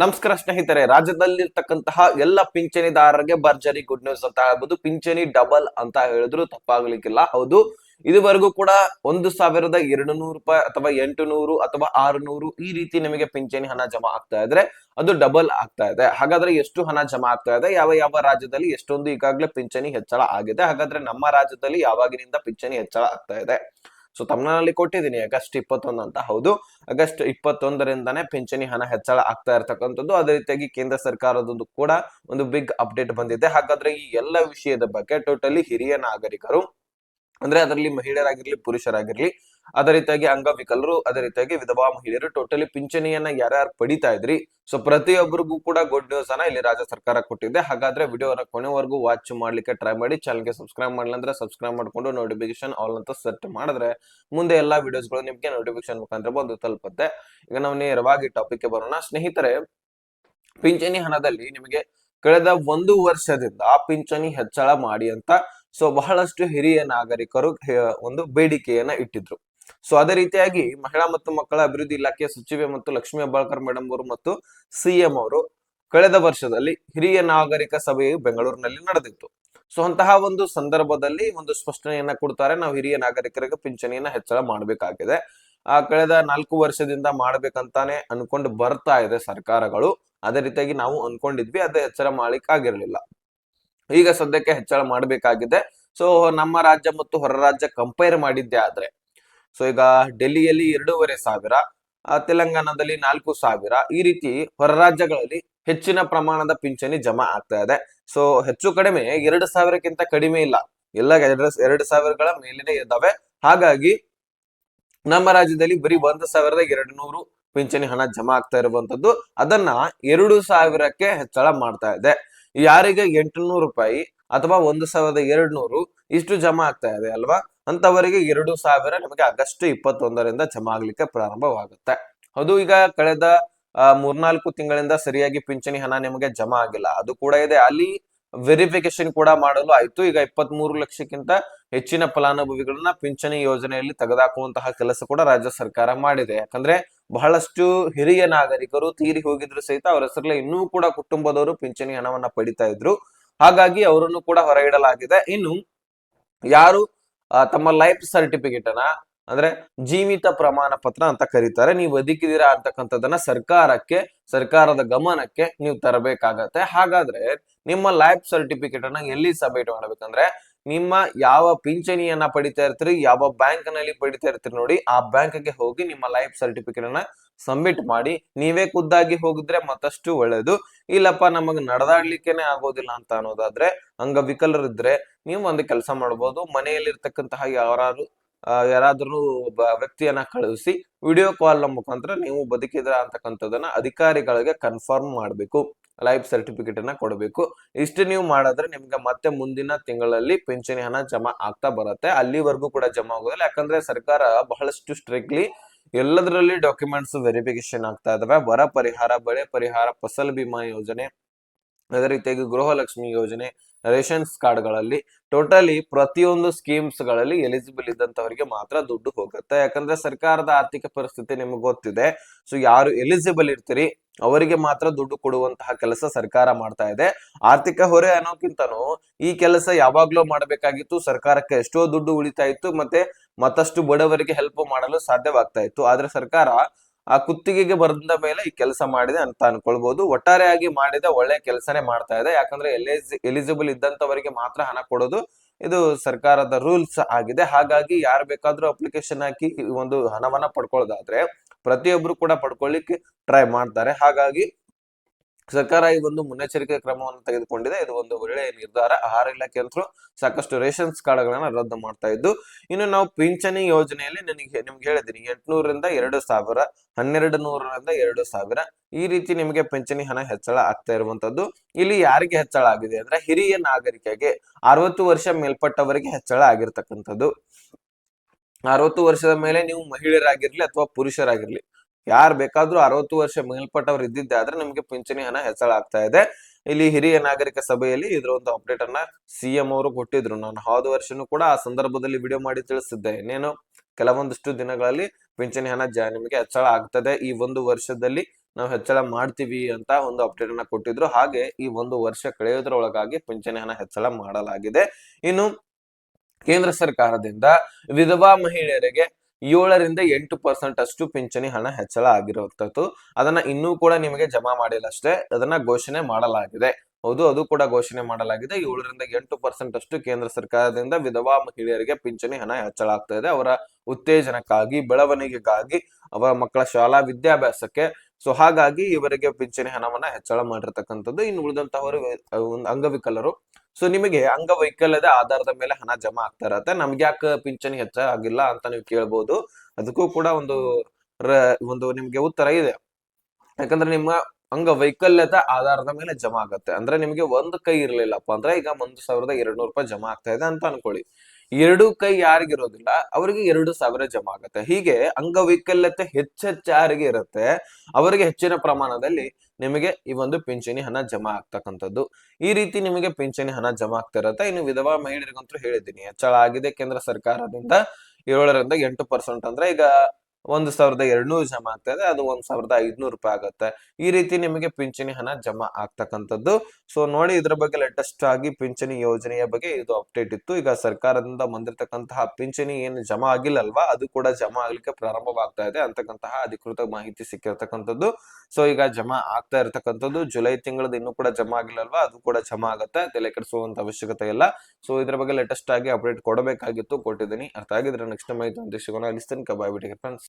ನಮಸ್ಕಾರ ಸ್ನೇಹಿತರೆ, ರಾಜ್ಯದಲ್ಲಿರ್ತಕ್ಕಂತಹ ಎಲ್ಲ ಪಿಂಚಣಿದಾರರಿಗೆ ಭರ್ಜರಿ ಗುಡ್ ನ್ಯೂಸ್ ಅಂತ ಹೇಳ್ಬೋದು ಪಿಂಚಣಿ ಡಬಲ್ ಅಂತ ಹೇಳಿದ್ರು ತಪ್ಪಾಗ್ಲಿಕ್ಕಿಲ್ಲ. ಹೌದು, ಇದುವರೆಗೂ ಕೂಡ ಒಂದು ಸಾವಿರದ ಎರಡು ನೂರು ರೂಪಾಯಿ ಅಥವಾ ಎಂಟು ನೂರು ಅಥವಾ ಆರು ನೂರು ಈ ರೀತಿ ನಿಮಗೆ ಪಿಂಚಣಿ ಹಣ ಜಮಾ ಆಗ್ತಾ ಇದ್ರೆ ಅದು ಡಬಲ್ ಆಗ್ತಾ ಇದೆ. ಹಾಗಾದ್ರೆ ಎಷ್ಟು ಹಣ ಜಮಾ ಆಗ್ತಾ ಇದೆ? ಯಾವ ಯಾವ ರಾಜ್ಯದಲ್ಲಿ ಎಷ್ಟೊಂದು ಈಗಾಗಲೇ ಪಿಂಚಣಿ ಹೆಚ್ಚಳ ಆಗಿದೆ? ಹಾಗಾದ್ರೆ ನಮ್ಮ ರಾಜ್ಯದಲ್ಲಿ ಯಾವಾಗಿನಿಂದ ಪಿಂಚಣಿ ಹೆಚ್ಚಳ ಆಗ್ತಾ ಇದೆ? ಸೊ ತಮ್ಮನಲ್ಲಿ ಕೊಟ್ಟಿದ್ದೀನಿ ಆಗಸ್ಟ್ ಇಪ್ಪತ್ತೊಂದು ಅಂತ. ಹೌದು ಆಗಸ್ಟ್ ಇಪ್ಪತ್ತೊಂದರಿಂದಾನೇ ಪಿಂಚಣಿ ಹಣ ಹೆಚ್ಚಳ ಆಗ್ತಾ ಇರ್ತಕ್ಕಂಥದ್ದು. ಅದೇ ರೀತಿಯಾಗಿ ಕೇಂದ್ರ ಸರ್ಕಾರದೊಂದು ಕೂಡ ಒಂದು ಬಿಗ್ ಅಪ್ಡೇಟ್ ಬಂದಿದೆ. ಹಾಗಾದ್ರೆ ಈ ಎಲ್ಲ ವಿಷಯದ ಬಗ್ಗೆ ಟೋಟಲಿ ಹಿರಿಯ ನಾಗರಿಕರು ಅಂದ್ರೆ ಅದರಲ್ಲಿ ಮಹಿಳೆಯರಾಗಿರ್ಲಿ, ಪುರುಷರಾಗಿರ್ಲಿ, ಅದೇ ರೀತಿಯಾಗಿ ಅಂಗವಿಕಲರು, ಅದೇ ರೀತಿಯಾಗಿ ವಿಧವಾ ಮಹಿಳೆಯರು ಟೋಟಲಿ ಪಿಂಚಣಿಯನ್ನ ಯಾರ್ಯಾರು ಪಡಿತಾ ಇದ್ರಿ. ಸೊ ಪ್ರತಿಯೊಬ್ಬರಿಗೂ ಕೂಡ ಗುಡ್ ನ್ಯೂಸ್ ಅನ್ನ ಇಲ್ಲಿ ರಾಜ್ಯ ಸರ್ಕಾರ ಕೊಟ್ಟಿದೆ. ಹಾಗಾದ್ರೆ ವಿಡಿಯೋನ ಕೊನೆವರೆಗೂ ವಾಚ್ ಮಾಡ್ಲಿಕ್ಕೆ ಟ್ರೈ ಮಾಡಿ ಚಾನಲ್ಗೆ ಸಬ್ಸ್ಕ್ರೈಬ್ ಮಾಡ್ಲಿ ಅಂದ್ರೆ ಸಬ್ಸ್ಕ್ರೈಬ್ ಮಾಡ್ಕೊಂಡು ನೋಟಿಫಿಕೇಶನ್ ಆಲ್ ಅಂತ ಸೆಟ್ ಮಾಡಿದ್ರೆ ಮುಂದೆ ಎಲ್ಲಾ ವಿಡಿಯೋಸ್ಗಳು ನಿಮ್ಗೆ ನೋಟಿಫಿಕೇಶನ್ ಮುಖಾಂತರ ಬಂದು ತಲುಪುತ್ತೆ. ಈಗ ನಾವು ನೇರವಾಗಿ ಟಾಪಿಕ್ಗೆ ಬರೋಣ. ಸ್ನೇಹಿತರೆ, ಪಿಂಚಣಿ ಹಣದಲ್ಲಿ ನಿಮಗೆ ಕಳೆದ ಒಂದು ವರ್ಷದಿಂದ ಪಿಂಚಣಿ ಹೆಚ್ಚಳ ಮಾಡಿ ಅಂತ ಸೊ ಬಹಳಷ್ಟು ಹಿರಿಯ ನಾಗರಿಕರು ಒಂದು ಬೇಡಿಕೆಯನ್ನ ಇಟ್ಟಿದ್ರು. ಸೊ ಅದೇ ರೀತಿಯಾಗಿ ಮಹಿಳಾ ಮತ್ತು ಮಕ್ಕಳ ಅಭಿವೃದ್ಧಿ ಇಲಾಖೆಯ ಸಚಿವೆ ಮತ್ತು ಲಕ್ಷ್ಮೀ ಹೆಬ್ಬಾಳ್ಕರ್ ಮೇಡಮ್ ಅವರು ಮತ್ತು ಸಿಎಂ ಅವರು ಕಳೆದ ವರ್ಷದಲ್ಲಿ ಹಿರಿಯ ನಾಗರಿಕ ಸಭೆಯು ಬೆಂಗಳೂರಿನಲ್ಲಿ ನಡೆದಿತ್ತು. ಸೊ ಅಂತಹ ಒಂದು ಸಂದರ್ಭದಲ್ಲಿ ಒಂದು ಸ್ಪಷ್ಟನೆಯನ್ನ ಕೊಡ್ತಾರೆ. ನಾವು ಹಿರಿಯ ನಾಗರಿಕರಿಗೆ ಪಿಂಚಣಿಯನ್ನ ಹೆಚ್ಚಳ ಮಾಡಬೇಕಾಗಿದೆ. ಆ, ಕಳೆದ ನಾಲ್ಕು ವರ್ಷದಿಂದ ಮಾಡ್ಬೇಕಂತಾನೆ ಅನ್ಕೊಂಡು ಬರ್ತಾ ಇದೆ ಸರ್ಕಾರಗಳು. ಅದೇ ರೀತಿಯಾಗಿ ನಾವು ಅನ್ಕೊಂಡಿದ್ವಿ. ಅದೇ ಹೆಚ್ಚಳ ಮಾಡ್ಲಿಕ್ಕೆ ಆಗಿರ್ಲಿಲ್ಲ ಈಗ ಸದ್ಯಕ್ಕೆ ಹೆಚ್ಚಳ ಮಾಡಬೇಕಾಗಿದೆ. ಸೊ ನಮ್ಮ ರಾಜ್ಯ ಮತ್ತು ಹೊರ ರಾಜ್ಯ ಕಂಪೇರ್ ಮಾಡಿದ್ದೆ ಆದ್ರೆ ಸೊ ಈಗ ಡೆಲ್ಲಿಯಲ್ಲಿ ಎರಡೂವರೆ ಸಾವಿರ ತೆಲಂಗಾಣದಲ್ಲಿ ನಾಲ್ಕು ಸಾವಿರ, ಈ ರೀತಿ ಹೊರ ರಾಜ್ಯಗಳಲ್ಲಿ ಹೆಚ್ಚಿನ ಪ್ರಮಾಣದ ಪಿಂಚಣಿ ಜಮಾ ಆಗ್ತಾ ಇದೆ. ಸೊ ಹೆಚ್ಚು ಕಡಿಮೆ ಎರಡು ಸಾವಿರಕ್ಕಿಂತ ಕಡಿಮೆ ಇಲ್ಲ. ಎಲ್ಲ ಎರಡು ಎರಡು ಸಾವಿರಗಳ ಮೇಲಿನೇ ಇದ್ದಾವೆ. ಹಾಗಾಗಿ ನಮ್ಮ ರಾಜ್ಯದಲ್ಲಿ ಬರೀ ಒಂದು ಸಾವಿರದ ಎರಡು ನೂರು ಪಿಂಚಣಿ ಹಣ ಜಮಾ ಆಗ್ತಾ ಇರುವಂತದ್ದು. ಅದನ್ನ ಎರಡು ಸಾವಿರಕ್ಕೆ ಹೆಚ್ಚಳ ಮಾಡ್ತಾ ಇದೆ. ಯಾರಿಗೆ ಎಂಟುನೂರು ರೂಪಾಯಿ ಅಥವಾ ಒಂದು ಸಾವಿರದ ಎರಡು ನೂರು ಇಷ್ಟು ಜಮಾ ಆಗ್ತಾ ಇದೆ ಅಲ್ವಾ? ಅಂತವರಿಗೆ ಎರಡು ಸಾವಿರ ನಿಮಗೆ ಆಗಸ್ಟ್ ಇಪ್ಪತ್ತೊಂದರಿಂದ ಜಮಾ ಆಗ್ಲಿಕ್ಕೆ ಪ್ರಾರಂಭವಾಗುತ್ತೆ. ಅದು ಈಗ ಕಳೆದ ಮೂರ್ನಾಲ್ಕು ತಿಂಗಳಿಂದ ಸರಿಯಾಗಿ ಪಿಂಚಣಿ ಹಣ ನಿಮಗೆ ಜಮಾ ಆಗಿಲ್ಲ. ಅದು ಕೂಡ ಇದೆ. ಅಲ್ಲಿ ವೆರಿಫಿಕೇಶನ್ ಕೂಡ ಮಾಡಲು ಆಯ್ತು. ಈಗ ಇಪ್ಪತ್ತ್ ಮೂರು ಲಕ್ಷಕ್ಕಿಂತ ಹೆಚ್ಚಿನ ಫಲಾನುಭವಿಗಳನ್ನ ಪಿಂಚಣಿ ಯೋಜನೆಯಲ್ಲಿ ತೆಗೆದುಹಾಕುವಂತಹ ಕೆಲಸ ಕೂಡ ರಾಜ್ಯ ಸರ್ಕಾರ ಮಾಡಿದೆ. ಯಾಕಂದ್ರೆ ಬಹಳಷ್ಟು ಹಿರಿಯ ನಾಗರಿಕರು ತೀರಿ ಹೋಗಿದ್ರು ಸಹಿತ ಅವರ ಹೆಸರಲ್ಲೇ ಇನ್ನೂ ಕೂಡ ಕುಟುಂಬದವರು ಪಿಂಚಣಿ ಹಣವನ್ನ ಪಡಿತಾ ಇದ್ರು. ಹಾಗಾಗಿ ಅವರನ್ನು ಕೂಡ ಹೊರಗಿಡಲಾಗಿದೆ. ಇನ್ನು ಯಾರು ತಮ್ಮ ಲೈಫ್ ಸರ್ಟಿಫಿಕೇಟ್ ಅನ್ನ, ಅಂದ್ರೆ ಜೀವಿತ ಪ್ರಮಾಣ ಪತ್ರ ಅಂತ ಕರೀತಾರೆ. ನೀವು ಬದುಕಿದೀರಾ ಅಂತಕ್ಕಂಥದ್ದನ್ನ ಸರ್ಕಾರಕ್ಕೆ, ಸರ್ಕಾರದ ಗಮನಕ್ಕೆ ನೀವು ತರಬೇಕಾಗತ್ತೆ. ಹಾಗಾದ್ರೆ ನಿಮ್ಮ ಲೈಫ್ ಸರ್ಟಿಫಿಕೇಟ್ ಅನ್ನ ಎಲ್ಲಿ ಸಬ್ಮಿಟ್ ಮಾಡ್ಬೇಕಂದ್ರೆ ನಿಮ್ಮ ಯಾವ ಪಿಂಚಣಿಯನ್ನ ಪಡಿತಾ ಇರ್ತೀರಿ, ಯಾವ ಬ್ಯಾಂಕ್ನಲ್ಲಿ ಪಡಿತಾ ಇರ್ತೀರಿ ನೋಡಿ, ಆ ಬ್ಯಾಂಕ್ಗೆ ಹೋಗಿ ನಿಮ್ಮ ಲೈಫ್ ಸರ್ಟಿಫಿಕೇಟ್ ಅನ್ನ ಸಬ್ಮಿಟ್ ಮಾಡಿ, ನೀವೇ ಖುದ್ದಾಗಿ ಹೋಗಿದ್ರೆ ಮತ್ತಷ್ಟು ಒಳ್ಳೇದು. ಇಲ್ಲಪ್ಪ, ನಮಗ್ ನಡೆದಾಡ್ಲಿಕ್ಕೆನೆ ಆಗೋದಿಲ್ಲ ಅಂತ ಅನ್ನೋದಾದ್ರೆ, ಅಂಗವಿಕಲರಿದ್ರೆ ನೀವು ಒಂದು ಕೆಲಸ ಮಾಡ್ಬೋದು. ಮನೆಯಲ್ಲಿರ್ತಕ್ಕಂತಹ ಯಾರು ಯಾರಾದ್ರೂ ಒಬ್ಬ ವ್ಯಕ್ತಿಯನ್ನ ಕಳುಹಿಸಿ, ವಿಡಿಯೋ ಕಾಲ್ನ ಮುಖಾಂತರ ನೀವು ಬದುಕಿದ್ರ ಅಂತಕ್ಕಂಥದ್ದನ್ನ ಅಧಿಕಾರಿಗಳಿಗೆ ಕನ್ಫರ್ಮ್ ಮಾಡಬೇಕು. ಲೈಫ್ ಸರ್ಟಿಫಿಕೇಟ್ ಅನ್ನ ಕೊಡಬೇಕು. ಇಷ್ಟು ನೀವು ಮಾಡಿದ್ರೆ ನಿಮ್ಗೆ ಮತ್ತೆ ಮುಂದಿನ ತಿಂಗಳಲ್ಲಿ ಪಿಂಚಣಿ ಹಣ ಜಮಾ ಆಗ್ತಾ ಬರುತ್ತೆ. ಅಲ್ಲಿವರೆಗೂ ಕೂಡ ಜಮಾ ಆಗೋದಿಲ್ಲ. ಯಾಕಂದ್ರೆ ಸರ್ಕಾರ ಬಹಳಷ್ಟು ಸ್ಟ್ರಿಕ್ಟ್ಲಿ ಎಲ್ಲದರಲ್ಲಿ ಡಾಕ್ಯುಮೆಂಟ್ಸ್ ವೆರಿಫಿಕೇಶನ್ ಆಗ್ತಾ ಇದಾವೆ. ಬರ ಪರಿಹಾರ, ಬೆಳೆ ಪರಿಹಾರ, ಫಸಲ್ ಬಿಮಾ ಯೋಜನೆ ಅದೇ ರೀತಿಯಾಗಿ ಗೃಹಲಕ್ಷ್ಮಿ ಯೋಜನೆ ರೇಷನ್ಸ್ ಕಾರ್ಡ್ಗಳಲ್ಲಿ ಟೋಟಲಿ ಪ್ರತಿಯೊಂದು ಸ್ಕೀಮ್ಸ್ಗಳಲ್ಲಿ ಎಲಿಜಿಬಲ್ ಇದ್ದಂತವರಿಗೆ ಮಾತ್ರ ದುಡ್ಡು ಹೋಗುತ್ತೆ. ಯಾಕಂದ್ರೆ ಸರ್ಕಾರದ ಆರ್ಥಿಕ ಪರಿಸ್ಥಿತಿ ನಿಮ್ಗೆ ಗೊತ್ತಿದೆ. ಸೊ, ಯಾರು ಎಲಿಜಿಬಲ್ ಇರ್ತೀರಿ, ಅವರಿಗೆ ಮಾತ್ರ ದುಡ್ಡು ಕೊಡುವಂತಹ ಕೆಲಸ ಸರ್ಕಾರ ಮಾಡ್ತಾ ಇದೆ. ಆರ್ಥಿಕ ಹೊರೆ ಅನ್ನೋಕ್ಕಿಂತನೂ ಈ ಕೆಲಸ ಯಾವಾಗ್ಲೂ ಮಾಡಬೇಕಾಗಿತ್ತು. ಸರ್ಕಾರಕ್ಕೆ ಎಷ್ಟೋ ದುಡ್ಡು ಉಳಿತಾ ಇತ್ತು, ಮತ್ತೆ ಮತ್ತಷ್ಟು ಬಡವರಿಗೆ ಹೆಲ್ಪ್ ಮಾಡಲು ಸಾಧ್ಯವಾಗ್ತಾ ಇತ್ತು. ಆದ್ರೆ ಸರ್ಕಾರ ಆ ಕುತ್ತಿಗೆಗೆ ಬಂದ ಮೇಲೆ ಈ ಕೆಲಸ ಮಾಡಿದೆ ಅಂತ ಅನ್ಕೊಳ್ಬಹುದು ಒಟ್ಟಾರೆಯಾಗಿ ಮಾಡಿದ ಒಳ್ಳೆ ಕೆಲಸನೇ ಮಾಡ್ತಾ ಇದೆ. ಯಾಕಂದ್ರೆ ಎಲಿಜಿಬಲ್ ಇದ್ದಂತವರಿಗೆ ಮಾತ್ರ ಹಣ ಕೊಡೋದು ಇದು ಸರ್ಕಾರದ ರೂಲ್ಸ್ ಆಗಿದೆ. ಹಾಗಾಗಿ ಯಾರು ಬೇಕಾದ್ರೂ ಅಪ್ಲಿಕೇಶನ್ ಹಾಕಿ ಒಂದು ಹಣವನ್ನ ಪಡ್ಕೊಳ್ಳೋದಾದ್ರೆ ಪ್ರತಿಯೊಬ್ರು ಕೂಡ ಪಡ್ಕೊಳ್ಳಿಕ್ಕೆ ಟ್ರೈ ಮಾಡ್ತಾರೆ. ಹಾಗಾಗಿ ಸರ್ಕಾರ ಈ ಒಂದು ಮುನ್ನೆಚ್ಚರಿಕೆ ಕ್ರಮವನ್ನು ತೆಗೆದುಕೊಂಡಿದೆ. ಇದು ಒಂದು ಒಳ್ಳೆಯ ನಿರ್ಧಾರ. ಆಹಾರ ಇಲಾಖೆ ಅಂತೂ ಸಾಕಷ್ಟು ರೇಷನ್ಸ್ ಕಾರ್ಡ್ಗಳನ್ನ ರದ್ದು ಮಾಡ್ತಾ ಇದ್ದು, ಇನ್ನು ನಾವು ಪಿಂಚಣಿ ಯೋಜನೆಯಲ್ಲಿ ನನಗೆ, ನಿಮ್ಗೆ ಹೇಳಿದ್ದೀನಿ, ಎಂಟ್ನೂರರಿಂದ ಎರಡು ಸಾವಿರ ಹನ್ನೆರಡು ನೂರರಿಂದ ಎರಡು ಸಾವಿರ ಈ ರೀತಿ ನಿಮಗೆ ಪಿಂಚಣಿ ಹಣ ಹೆಚ್ಚಳ ಆಗ್ತಾ ಇರುವಂತದ್ದು ಇಲ್ಲಿ ಯಾರಿಗೆ ಹೆಚ್ಚಳ ಆಗಿದೆ ಅಂದ್ರೆ ಹಿರಿಯ ನಾಗರಿಕರಿಗೆ ಅರವತ್ತು ವರ್ಷ ಮೇಲ್ಪಟ್ಟವರಿಗೆ ಹೆಚ್ಚಳ ಆಗಿರ್ತಕ್ಕಂಥದ್ದು. ಅರವತ್ತು ವರ್ಷದ ಮೇಲೆ ನೀವು ಮಹಿಳೆಯರಾಗಿರ್ಲಿ ಅಥವಾ ಪುರುಷರಾಗಿರ್ಲಿ ಯಾರು ಬೇಕಾದ್ರೂ ಅರವತ್ತು ವರ್ಷ ಮೇಲ್ಪಟ್ಟವ್ರು ಇದ್ದಿದ್ದೆ ಆದ್ರೆ ನಿಮಗೆ ಪಿಂಚಣಿ ಹಣ ಹೆಚ್ಚಳ ಆಗ್ತಾ ಇದೆ. ಇಲ್ಲಿ ಹಿರಿಯ ನಾಗರಿಕ ಸಭೆಯಲ್ಲಿ ಇದ್ರ ಒಂದು ಅಪ್ಡೇಟ್ ಅನ್ನ ಸಿಎಂ ಅವರು ಕೊಟ್ಟಿದ್ರು. ನಾನು ಹೋದ ವರ್ಷನೂ ಕೂಡ ಆ ಸಂದರ್ಭದಲ್ಲಿ ವಿಡಿಯೋ ಮಾಡಿ ತಿಳಿಸಿದ್ದೆ. ಇನ್ನೇನು ಕೆಲವೊಂದಿಷ್ಟು ದಿನಗಳಲ್ಲಿ ಪಿಂಚಣಿ ಹಣ ಜ, ನಿಮಗೆ ಹೆಚ್ಚಳ ಆಗ್ತದೆ. ಈ ಒಂದು ವರ್ಷದಲ್ಲಿ ನಾವು ಹೆಚ್ಚಳ ಮಾಡ್ತೀವಿ ಅಂತ ಒಂದು ಅಪ್ಡೇಟ್ ಅನ್ನ ಕೊಟ್ಟಿದ್ರು. ಹಾಗೆ ಈ ಒಂದು ವರ್ಷ ಕಳೆಯೋದ್ರೊಳಗಾಗಿ ಪಿಂಚಣಿ ಹಣ ಹೆಚ್ಚಳ ಮಾಡಲಾಗಿದೆ. ಇನ್ನು ಕೇಂದ್ರ ಸರ್ಕಾರದಿಂದ ವಿಧವಾ ಮಹಿಳೆಯರಿಗೆ ಏಳರಿಂದ ಎಂಟು ಪರ್ಸೆಂಟ್ ಅಷ್ಟು ಪಿಂಚಣಿ ಹಣ ಹೆಚ್ಚಳ ಆಗಿರುವಂತದ್ದು. ಅದನ್ನ ಇನ್ನೂ ಕೂಡ ನಿಮಗೆ ಜಮಾ ಮಾಡಿಲ್ಲ ಅಷ್ಟೇ, ಅದನ್ನ ಘೋಷಣೆ ಮಾಡಲಾಗಿದೆ. ಹೌದು, ಅದು ಕೂಡ ಘೋಷಣೆ ಮಾಡಲಾಗಿದೆ. ಏಳರಿಂದ ಎಂಟು ಪರ್ಸೆಂಟ್ ಅಷ್ಟು ಕೇಂದ್ರ ಸರ್ಕಾರದಿಂದ ವಿಧವಾ ಮಹಿಳೆಯರಿಗೆ ಪಿಂಚಣಿ ಹಣ ಹೆಚ್ಚಳ ಆಗ್ತಾ ಇದೆ. ಅವರ ಉತ್ತೇಜನಕ್ಕಾಗಿ, ಬೆಳವಣಿಗೆಗಾಗಿ, ಅವರ ಮಕ್ಕಳ ಶಾಲಾ ವಿದ್ಯಾಭ್ಯಾಸಕ್ಕೆ. ಸೊ ಹಾಗಾಗಿ ಇವರಿಗೆ ಪಿಂಚಣಿ ಹಣವನ್ನ ಹೆಚ್ಚಳ ಮಾಡಿರ್ತಕ್ಕಂಥದ್ದು. ಇನ್ನು ಉಳಿದಂತಹವರು ಅಂಗವಿಕಲರು ಸೊ ನಿಮಗೆ ಅಂಗವೈಕಲ್ಯದ ಆಧಾರದ ಮೇಲೆ ಹಣ ಜಮಾ ಆಗ್ತಾ ಇರತ್ತೆ ನಮ್ಗೆ ಯಾಕೆ ಪಿಂಚಣಿ ಹೆಚ್ಚ ಆಗಿಲ್ಲ ಅಂತ ನೀವು ಕೇಳ್ಬೋದು. ಅದಕ್ಕೂ ಕೂಡ ಒಂದು ಒಂದು ನಿಮ್ಗೆ ಉತ್ತರ ಇದೆ. ಯಾಕಂದ್ರೆ ನಿಮ್ಮ ಅಂಗವೈಕಲ್ಯದ ಆಧಾರದ ಮೇಲೆ ಜಮಾ ಆಗತ್ತೆ. ಅಂದ್ರೆ ನಿಮಗೆ ಒಂದು ಕೈ ಇರ್ಲಿಲ್ಲಪ್ಪ ಅಂದ್ರೆ ಈಗ ಒಂದು ಸಾವಿರದ ಎರಡ್ ನೂರು ರೂಪಾಯಿ ಜಮಾ ಆಗ್ತಾ ಇದೆ ಅಂತ ಅನ್ಕೊಳ್ಳಿ. ಎರಡು ಕೈ ಯಾರಿಗಿರೋದಿಲ್ಲ, ಅವರಿಗೆ ಎರಡು ಸಾವಿರ ಜಮಾ ಆಗುತ್ತೆ ಹೀಗೆ ಅಂಗವೈಕಲ್ಯತೆ ಹೆಚ್ಚೆಚ್ಚಾರಿಗೆ ಇರುತ್ತೆ. ಅವರಿಗೆ ಹೆಚ್ಚಿನ ಪ್ರಮಾಣದಲ್ಲಿ ನಿಮಗೆ ಈ ಒಂದು ಪಿಂಚಣಿ ಹಣ ಜಮಾ ಆಗ್ತಕ್ಕಂಥದ್ದು. ಈ ರೀತಿ ನಿಮಗೆ ಪಿಂಚಣಿ ಹಣ ಜಮಾ ಆಗ್ತಾ ಇರುತ್ತೆ. ಇನ್ನು ವಿಧವಾ ಮಹಿಳೆಯರಿಗಂತೂ ಹೇಳಿದ್ದೀನಿ. ಹೆಚ್ಚಳ ಆಗಿದೆ ಕೇಂದ್ರ ಸರ್ಕಾರದಿಂದ ಏಳರಿಂದ ಎಂಟು ಪರ್ಸೆಂಟ್ ಅಂದ್ರೆ ಈಗ ಒಂದು ಸಾವಿರದ ಎರಡ್ನೂರು ಜಮಾ ಆಗ್ತಾ ಇದೆ ಅದು ಒಂದ್ ಸಾವಿರದ ಐದ್ನೂರು ರೂಪಾಯಿ ಆಗುತ್ತೆ. ಈ ರೀತಿ ನಿಮಗೆ ಪಿಂಚಣಿ ಹಣ ಜಮಾ ಆಗ್ತಕ್ಕಂಥದ್ದು. ಸೊ ನೋಡಿ ಇದ್ರ ಬಗ್ಗೆ ಲೇಟೆಸ್ಟ್ ಆಗಿ ಪಿಂಚಣಿ ಯೋಜನೆಯ ಬಗ್ಗೆ ಇದು ಅಪ್ಡೇಟ್ ಇತ್ತು. ಈಗ ಸರ್ಕಾರದಿಂದ ಬಂದಿರತಕ್ಕಂತಹ ಪಿಂಚಣಿ ಏನು ಜಮಾ ಆಗಿಲ್ಲಲ್ವಾ, ಅದು ಕೂಡ ಜಮಾ ಆಗ್ಲಿಕ್ಕೆ ಪ್ರಾರಂಭವಾಗ್ತಾ ಇದೆ ಅಂತಕ್ಕಂತಹ ಅಧಿಕೃತ ಮಾಹಿತಿ ಸಿಕ್ಕಿರ್ತಕ್ಕಂಥದ್ದು. ಸೊ ಈಗ ಜಮಾ ಆಗ್ತಾ ಇರತಕ್ಕಂಥದ್ದು ಜುಲೈ ತಿಂಗಳದ ಇನ್ನೂ ಕೂಡ ಜಮಾ ಆಗಿಲ್ಲಲ್ವಾ, ಅದು ಕೂಡ ಜಮಾ ಆಗುತ್ತೆ. ತಲೆ ಕೆಡಿಸುವಂತ ಅವಶ್ಯಕತೆ ಇಲ್ಲ. ಸೊ ಇದ್ರ ಬಗ್ಗೆ ಲೇಟೆಸ್ಟ್ ಆಗಿ ಅಪ್ಡೇಟ್ ಕೊಡಬೇಕಾಗಿತ್ತು, ಕೊಟ್ಟಿದ್ದೀನಿ. ಅರ್ಥ ಆಗಿದ್ರೆ ನೆಕ್ಸ್ಟ್ ಮಾಹಿತಿ ಅಂತ ಸಿಗೋಣ ಅಲ್ಲಿ ಕಬಾಯ್ ಬಾಯ್ ಬಿಟ್ಟಿಗೆ ಫ್ರೆಂಡ್ಸ್